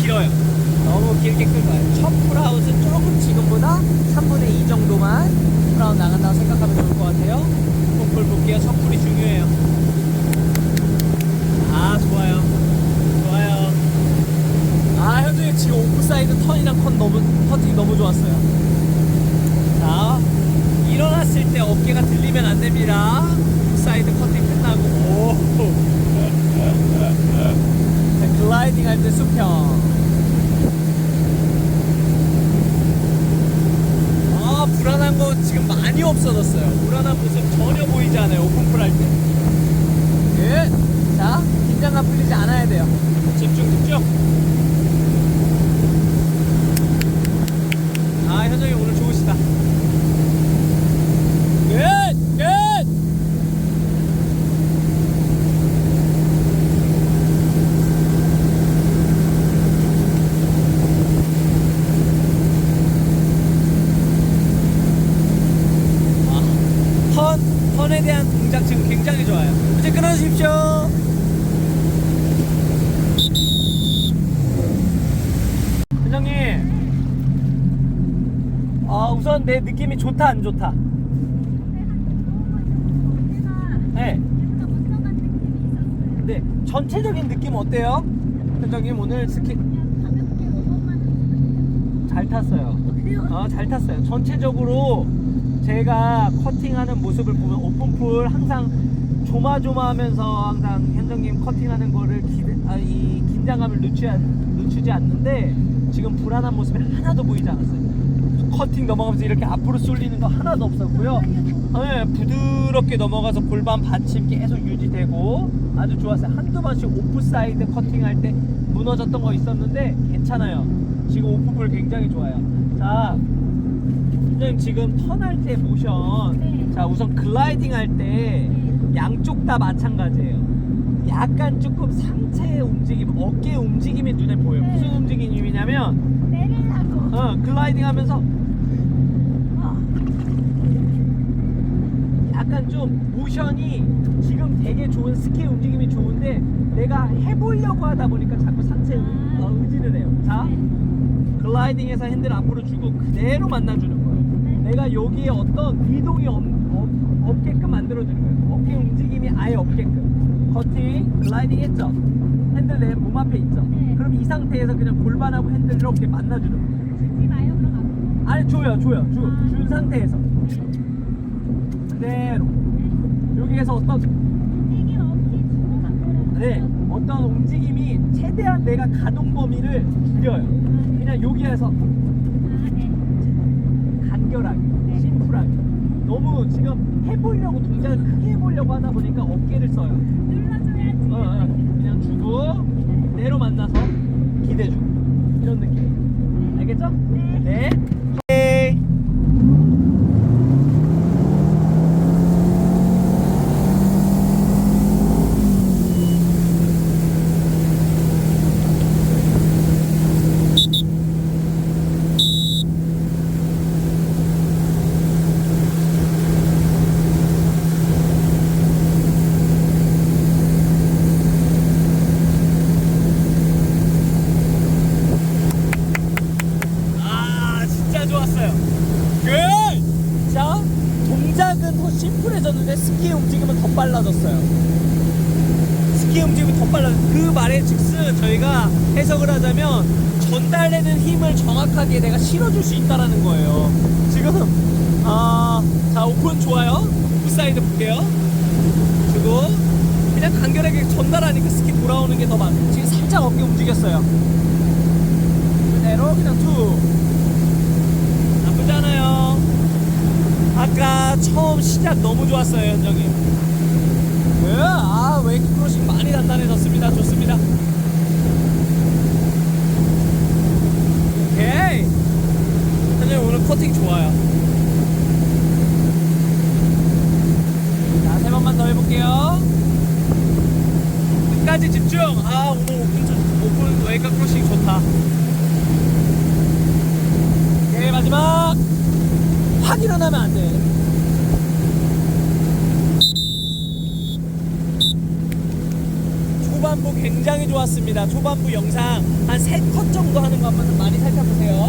길어요. 너무 길게 끌고 가요. 첫 풀아웃은 조금 지금보다 3분의 2 정도만 풀아웃 나간다고 생각하면 좋을 것 같아요. 홈풀 볼게요. 첫 풀이 중요해요. 아, 좋아요. 좋아요. 아, 현준이 지금 오프사이드 턴이랑 컷 너무, 퍼팅이 너무 좋았어요. 자, 일어났을 때 어깨가 들리면 안 됩니다. 오프사이드 커팅 끝나고. 오. 자, 글라이딩 할 때 수평. 아, 지금 많이 없어졌어요. 불안한 모습 전혀 보이지 않아요. 오픈풀 할 때. 예. 자, 긴장감 풀리지 않아야 돼요. 집중, 집중. 아, 현정이 오늘 좋으시다. 끝! 끝! 아, 턴, 턴에 대한 동작 지금 굉장히 좋아요. 이제 끊어주십시오. 회장님, 아 우선 내 느낌이 좋다 안 좋다. 네. 네, 전체적인 느낌 어때요? 회장님 오늘 스키 잘 탔어요. 어, 잘 탔어요. 전체적으로 제가 커팅하는 모습을 보면 오픈풀 항상 조마조마하면서 항상 현정님 커팅하는 거를 기, 아, 이 긴장감을 늦추지, 않- 늦추지 않는데 지금 불안한 모습이 하나도 보이지 않았어요. 커팅 넘어가면서 이렇게 앞으로 쏠리는 거 하나도 없었고요. 네, 부드럽게 넘어가서 골반 받침 계속 유지되고 아주 좋았어요. 한두 번씩 오프사이드 커팅할 때 무너졌던 거 있었는데 괜찮아요. 지금 오프풀 굉장히 좋아요. 자, 선생님 지금 턴할 때 모션 네. 자 우선 글라이딩 할 때 양쪽 다 마찬가지예요 약간 조금 상체의 움직임 어깨 움직임이 눈에 보여요 네. 무슨 움직임이냐면 내리려고. 어, 글라이딩 하면서 어, 약간 좀 모션이 지금 되게 좋은 스키 움직임이 좋은데 내가 해보려고 하다 보니까 자꾸 상체에 의- 어, 의지를 해요 자 글라이딩에서 핸들 앞으로 주고 그대로 만나주는 거예요. 내가 여기에 어떤 이동이 없, 없, 없 게끔 만들어주는 거예요. 어깨 움직임이 아예 없게끔. 커팅, 글라이딩 했죠? 핸들 내 몸 앞에 있죠? 네. 그럼 이 상태에서 그냥 골반하고 핸들 이렇게 만나주는 거예요. 주지 마요, 그럼 앞으로. 아니, 줘요, 줘요. 줘. 준 상태에서. 그대로. 여기에서 어떤, 움직임 없이 주고 바꾸라고. 네, 어떤 움직임이 최대한 내가 가동 범위를 줄여요. 그냥 여기에서 아, 네. 간결하게, 네. 심플하게. 너무 지금 해보려고 동작을 크게 해보려고 하다 보니까 어깨를 써요. 눌러줘야지. 어, 어. 그냥 주고 내로 만나서 기대주고 이런 느낌. 알겠죠? 네. 네. 오케이. 아 진짜 좋았어요. 그! 자 동작은 더 스키의 움직임은 더 빨라졌어요. 스키 움직임이 더 빨라. 그 말의 즉슨 저희가 해석을 하자면 전달되는 힘을 정확하게 내가 실어줄 수 있다라는 거예요. 지금 아자 오픈 좋아요. 굿사이드 볼게요. 그리고 그냥 간결하게 전달하니까 스키 돌아오는 게 더 많. 지금 살짝 어깨 움직였어요. 그대로 그냥 투. 나쁘지 않아요. 처음 시작 너무 좋았어요, 현정이. 네, 아, 웨이크 크로싱 많이 단단해졌습니다. 좋습니다. 오케이. 현정이 오늘 커팅 좋아요. 자, 세 번만 더 해볼게요. 끝까지 집중. 아, 오늘 오픈, 조- 오픈 웨이크 크로싱 좋다. 오케이, 마지막. 확 일어나면 안 돼. 뭐 굉장히 좋았습니다. 초반부 영상 한 3컷 정도 하는 것만 많이 살펴보세요.